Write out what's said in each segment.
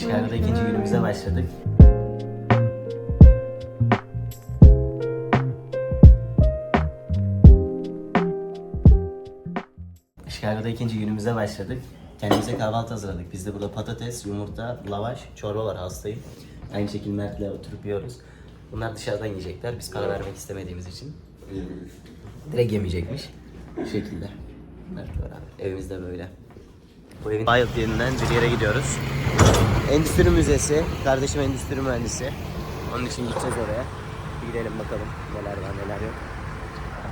Chicago'da ikinci günümüze başladık. Chicago'da ikinci günümüze başladık. Kendimize kahvaltı hazırladık. Bizde burada patates, yumurta, lavaş, çorba var hastayım. Aynı şekilde Mert'le oturup yiyoruz. Bunlar dışarıdan yiyecekler. Biz para vermek istemediğimiz için. Direkt yemeyecekmiş. Bu şekilde. Mert var abi. Evimiz de böyle. Bu evin Bayıl yerinden bir yere gidiyoruz. Endüstri Müzesi. Kardeşim endüstri mühendisi. Onun için gideceğiz oraya. Gidelim bakalım neler var neler yok.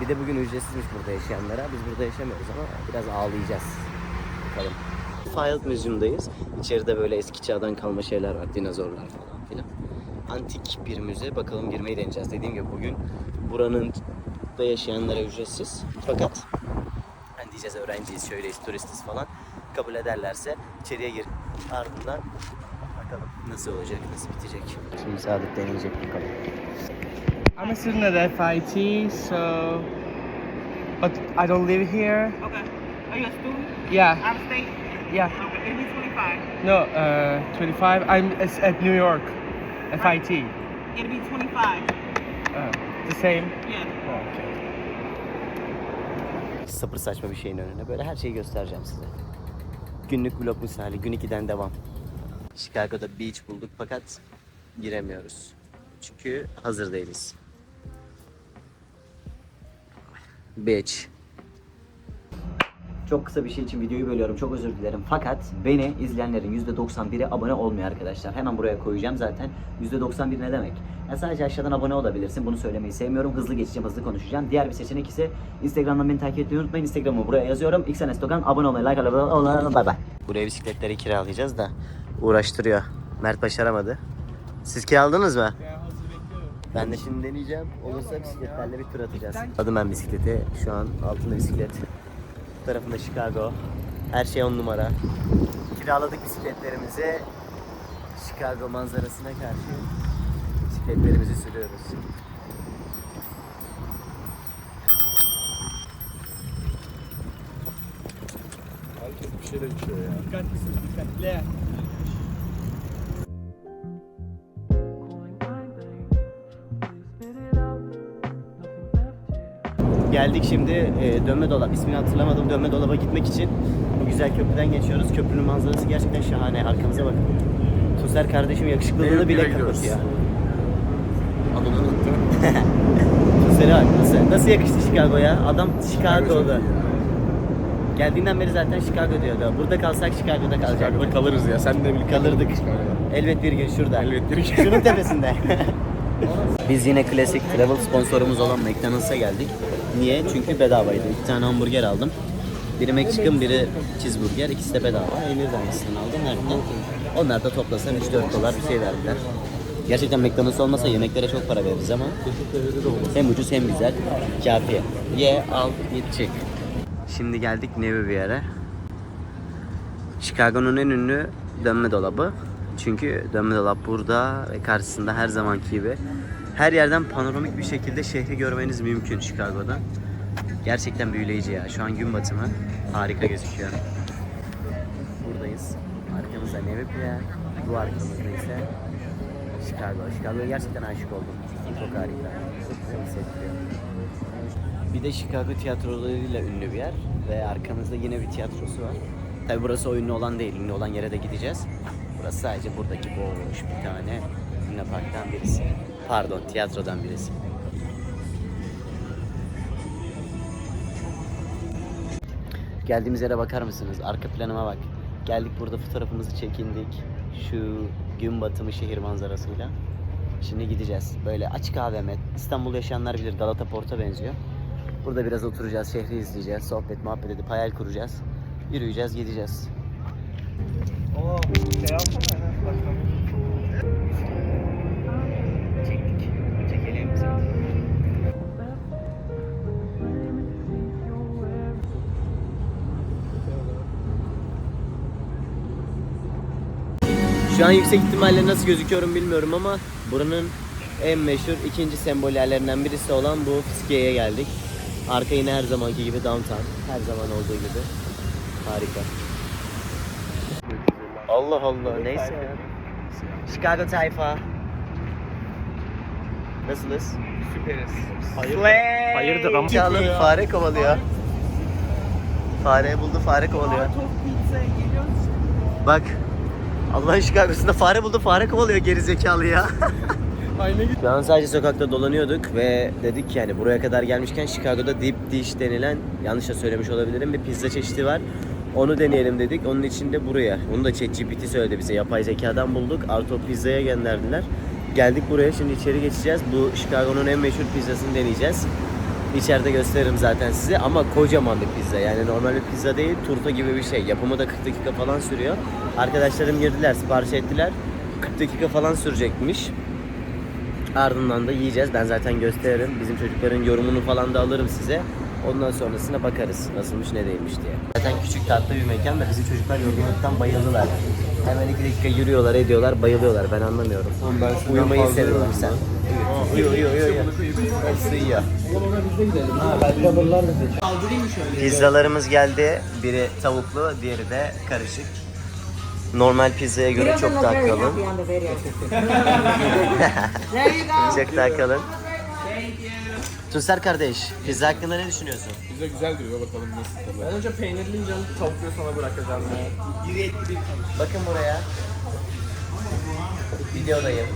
Bir de bugün ücretsizmiş burada yaşayanlara. Biz burada yaşamıyoruz ama biraz ağlayacağız. Bakalım. Fayald Müzesi'ndeyiz. İçeride böyle eski çağdan kalma şeyler var. Dinozorlar falan filan. Antik bir müze. Bakalım girmeyi deneyeceğiz. Dediğim gibi bugün buranın da yaşayanlara ücretsiz. Fakat hani diyeceğiz öğrenciyiz, şöyleyiz, turistiz falan. Kabul ederlerse içeriye gir. Ardından bakalım nasıl olacak, nasıl bitecek. Şimdi Sadık deneyecek bakalım. I'm a student at FIT, so but I don't live here. Okay. Are you a student? Yeah, Out of state? yeah. Okay. It'll be 25. No, uh, 25. I'm it's at New York, FIT. It'll be 25. Uh, the same. Yeah. Oh, okay. Sıfır saçma bir şeyin önüne. Böyle her şeyi göstereceğim size. Günlük vlog misali. Gün 2'den devam. Chicago'da beach bulduk fakat giremiyoruz. Çünkü hazır değiliz. Beach. Çok kısa bir şey için videoyu bölüyorum. Çok özür dilerim. Fakat beni izleyenlerin %91'i abone olmuyor arkadaşlar. Hemen buraya koyacağım zaten. %91 ne demek? Ya sadece aşağıdan abone olabilirsin. Bunu söylemeyi sevmiyorum. Hızlı geçeceğim, hızlı konuşacağım. Diğer bir seçenek ise Instagram'dan beni takip etmeyi unutmayın. Instagram'ı buraya yazıyorum. İksen Estogan. Abone olmayı, like almayı, bay bay. Buraya bisikletleri kiralayacağız da uğraştırıyor. Mert başaramadı. Siz kiraladınız mı? Ben de şimdi deneyeceğim. Olursa bisikletlerle bir tur atacağız. Adım ben bisikleti. Şu an altında bisiklet. Bu tarafında Chicago. Her şey on numara. Kiraladık bisikletlerimizi. Chicago manzarasına karşı bisikletlerimizi sürüyoruz. Herkes bir şeyler içiyor ya. Dikkatlisin, dikkatli. Geldik şimdi e, dönme dolap. İsmini hatırlamadım. Dönme dolaba gitmek için bu güzel köprüden geçiyoruz. Köprünün manzarası gerçekten şahane. Arkamıza bakın. Tuzer kardeşim yakışıklılığını bile kapatıyor. Adını unuttum. Tuzer'e bak nasıl, nasıl yakıştı Chicago'ya? Adam Chicago'da. Geldiğinden beri zaten Chicago diyordu. Burada kalsak Chicago'da kalacak. Chicago'da kalırız ya. Sen de birlikte Kalırdık. Elbet bir gün şurada. Elbet bir gün. Şunun tepesinde. Biz yine klasik travel sponsorumuz olan McDonald's'a geldik. Niye? Çünkü bedavaydı. İki tane hamburger aldım. Biri McChicken, biri cheeseburger. İkisi de bedava. Emir tanesinden aldım. Nereden? Onlar da toplasan 3-4 dolar bir şey verdiler. Gerçekten McDonald's olmasa yemeklere çok para veririz ama hem ucuz hem güzel. Kafi. Ye, al, git, çık. Şimdi geldik bir yere. Chicago'nun en ünlü dönme dolabı. Çünkü dönme dolap burada ve karşısında her zamanki gibi her yerden panoramik bir şekilde şehri görmeniz mümkün Chicago'da. Gerçekten büyüleyici ya. Şu an gün batımı harika gözüküyor. Buradayız. Arkamızda Navy Pier, bu arkamızda ise Chicago. Chicago'ya gerçekten aşık oldum. Çok harika. Çok hissettiriyor. Bir de Chicago tiyatrolarıyla ünlü bir yer ve arkamızda yine bir tiyatrosu var. Tabi burası o olan değil, ünlü olan yere de gideceğiz. Burası sadece buradaki boş bir tane Luna Park'tan birisi. Pardon, tiyatrodan birisi. Geldiğimiz yere bakar mısınız? Arka planıma bak. Geldik burada fotoğrafımızı çekindik. Şu gün batımı şehir manzarasıyla. Şimdi gideceğiz. Böyle açık AVM. İstanbul yaşayanlar bilir Galata Port'a benziyor. Burada biraz oturacağız, şehri izleyeceğiz, sohbet, muhabbet edip hayal kuracağız. Yürüyeceğiz, gideceğiz. Oo, şey alsana. Şu an yüksek ihtimalle nasıl gözüküyorum bilmiyorum ama buranın en meşhur ikinci sembol yerlerinden birisi olan bu Fiskiye'ye geldik. Arka yine her zamanki gibi downtown. Her zaman olduğu gibi. Harika. Allah Allah neyse ya. Chicago tayfa. Nasılız? Süperiz. Hayırdır? Hayırdır ama. Çağla fare kovalıyor. Fare buldu, fare kovalıyor. Tost Bak. Allah'ın Chicago'sunda fare buldu, fare kovalıyor gerizekalı ya. Ayna git. Şu an sadece sokakta dolanıyorduk ve dedik ki yani buraya kadar gelmişken Chicago'da deep dish denilen yanlış da söylemiş olabilirim bir pizza çeşidi var. Onu deneyelim dedik. Onun için de buraya. Bunu da ChatGPT söyledi bize. Yapay zekadan bulduk. Arto Pizza'ya gönderdiler. Geldik buraya. Şimdi içeri geçeceğiz. Bu Chicago'nun en meşhur pizzasını deneyeceğiz. İçeride gösteririm zaten size ama kocaman bir pizza. Yani normal bir pizza değil, turta gibi bir şey. Yapımı da 40 dakika falan sürüyor. Arkadaşlarım girdiler, sipariş ettiler. 40 dakika falan sürecekmiş. Ardından da yiyeceğiz. Ben zaten gösteririm. Bizim çocukların yorumunu falan da alırım size. Ondan sonrasına bakarız. Nasılmış ne değilmiş diye. Zaten küçük tatlı bir mekan da bizim çocuklar yorgunluktan bayıldılar. Hemen iki dakika yürüyorlar, ediyorlar, bayılıyorlar. Ben anlamıyorum. ben sizden Uyumayı fazla seviyorum sen. Uyu, uyu, uyu, uyu. Hepsi uyuyor. Pizzalarımız geldi. Biri tavuklu, diğeri de karışık. Normal pizzaya göre çok daha kalın. çok daha kalın. Tüser kardeş, pizza hakkında ne düşünüyorsun? Bize güzel duruyor bakalım nasıl tadı. önce peynirli yiyeceğim, tavuklu sana bırakacağım. Bakın buraya. Videodayım.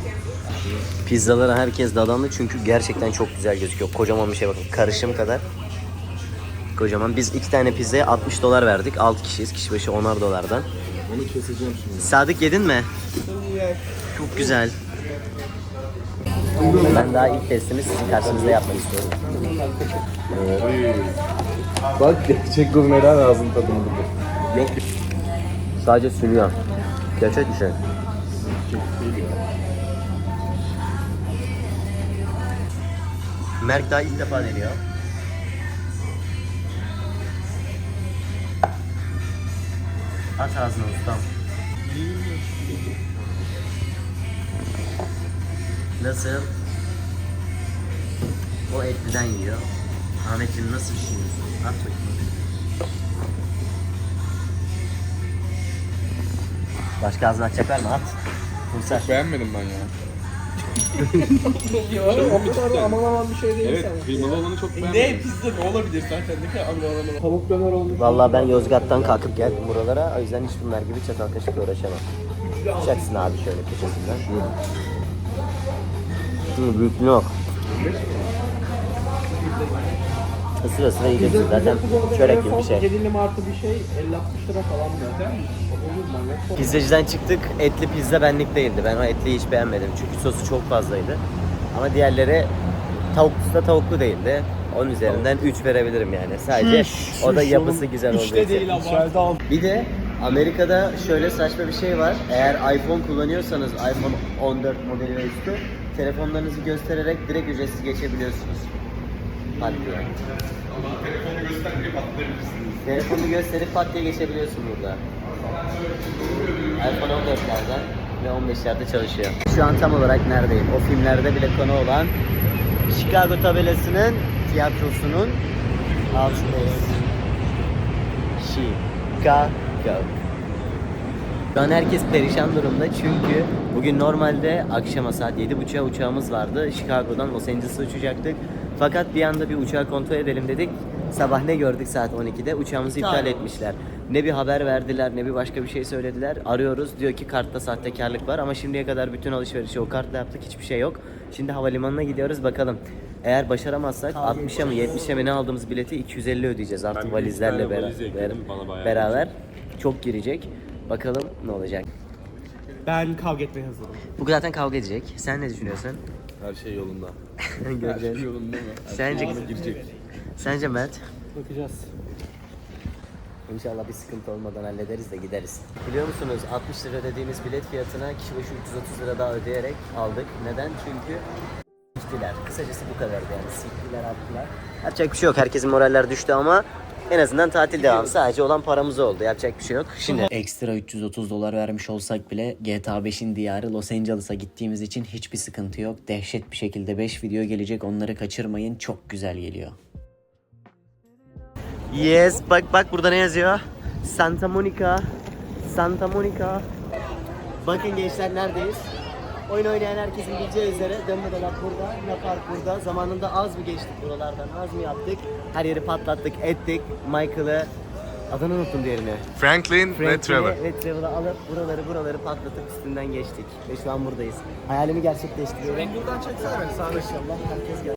Pizzalara herkes dadandı çünkü gerçekten çok güzel gözüküyor. Kocaman bir şey bakın. Karışım kadar. Kocaman. Biz iki tane pizzaya 60 dolar verdik. 6 kişiyiz. Kişi başı 10'ar dolardan. Onu keseceğim şimdi. Sadık yedin mi? Çok güzel. Ben daha ilk testimi sizin karşınızda yapmak istiyorum. Bak gerçek gurmeler ağzın tadını bulur. Yok Sadece sürüyor. Gerçek bir şey. Merk daha ilk defa deniyor. At ağzına ustam. Nasıl? O etliden yiyor. Ahmetciğim nasıl düşünüyorsun? At bakayım. Başka ağzına atacak var mı? At. Kumsar. Beğenmedim ben ya. O kadar aman aman bir şey değil Evet kıymalı olanı çok Ne beğenmedim. pizza ne olabilir zaten ne kadar aman aman. Tavuk döner olmuş. Vallahi ben Yozgat'tan kalkıp geldim buralara. O yüzden hiç bunlar gibi çatal kaşıkla uğraşamam. Tutacaksın abi şöyle köşesinden. Hı, büyük yok. Isıra ısıra yiyeceksin zaten çörek gibi bir şey. 7 artı bir şey 50-60 lira falan zaten. Olur manyak. Pizzacıdan çıktık. Etli pizza benlik değildi. Ben o etliyi hiç beğenmedim. Çünkü sosu çok fazlaydı. Ama diğerleri tavuklusu da tavuklu değildi. Onun üzerinden 3 verebilirim yani. Sadece o da yapısı güzel olduğu İşte için. değil ama. Bir de Amerika'da şöyle saçma bir şey var. Eğer iPhone kullanıyorsanız iPhone 14 modeli ve üstü telefonlarınızı göstererek direkt ücretsiz geçebiliyorsunuz. Pat diye. Telefonu gösterip patlayabilirsiniz. Telefonu gösterip pat diye geçebiliyorsun burada. iPhone 14'lerden ve 15'lerde çalışıyor. Şu an tam olarak neredeyim? O filmlerde bile konu olan Chicago tabelasının tiyatrosunun altındayız. Chicago. Şu an herkes perişan durumda çünkü bugün normalde akşama saat 7.30'a uçağımız vardı. Chicago'dan Los Angeles'a uçacaktık. Fakat bir anda bir uçağı kontrol edelim dedik. Sabah ne gördük saat 12'de? Uçağımızı iptal etmişler. Ne bir haber verdiler ne bir başka bir şey söylediler. Arıyoruz diyor ki kartta sahtekarlık var ama şimdiye kadar bütün alışverişi o kartla yaptık hiçbir şey yok. Şimdi havalimanına gidiyoruz bakalım. Eğer başaramazsak 60'a mı 70'e mi ne aldığımız bileti 250 ödeyeceğiz artık bir iki valizlerle tane beraber. valiz ekledim, bana bayağı beraber. Çok girecek. Bakalım ne olacak. Ben kavga etmeye hazırım. Bu zaten kavga edecek. Sen ne düşünüyorsun? Her şey yolunda. Her Göreceğiz. şey yolunda mı? Her Sence- şey yoluna girecek. Sence Mert? Bakacağız. İnşallah bir sıkıntı olmadan hallederiz de gideriz. Biliyor musunuz 60 lira dediğimiz bilet fiyatına kişi başı 330 lira daha ödeyerek aldık. Neden? Çünkü siktiler. Kısacası bu kadardı yani. Siktiler attılar. Yapacak bir şey yok. Herkesin moraller düştü ama en azından tatil devam. Sadece olan paramız oldu. Yapacak bir şey yok. Şimdi ekstra 330 dolar vermiş olsak bile GTA 5'in diyarı Los Angeles'a gittiğimiz için hiçbir sıkıntı yok. Dehşet bir şekilde 5 video gelecek. Onları kaçırmayın. Çok güzel geliyor. Yes, bak bak burada ne yazıyor? Santa Monica. Santa Monica. Bakın gençler neredeyiz? Oyun oynayan herkesin bileceği üzere dönme dolap burada, Luna Park burada. Zamanında az mı geçtik buralardan, az mı yaptık? Her yeri patlattık, ettik. Michael'ı, adını unuttum diğerini. Franklin ve Franklin'i Trevor. ve Trevor'ı alıp buraları buraları patlatıp üstünden geçtik. Ve şu an buradayız. Hayalimi gerçekleştiriyorum. buradan çeksene beni sağ Herkes gel.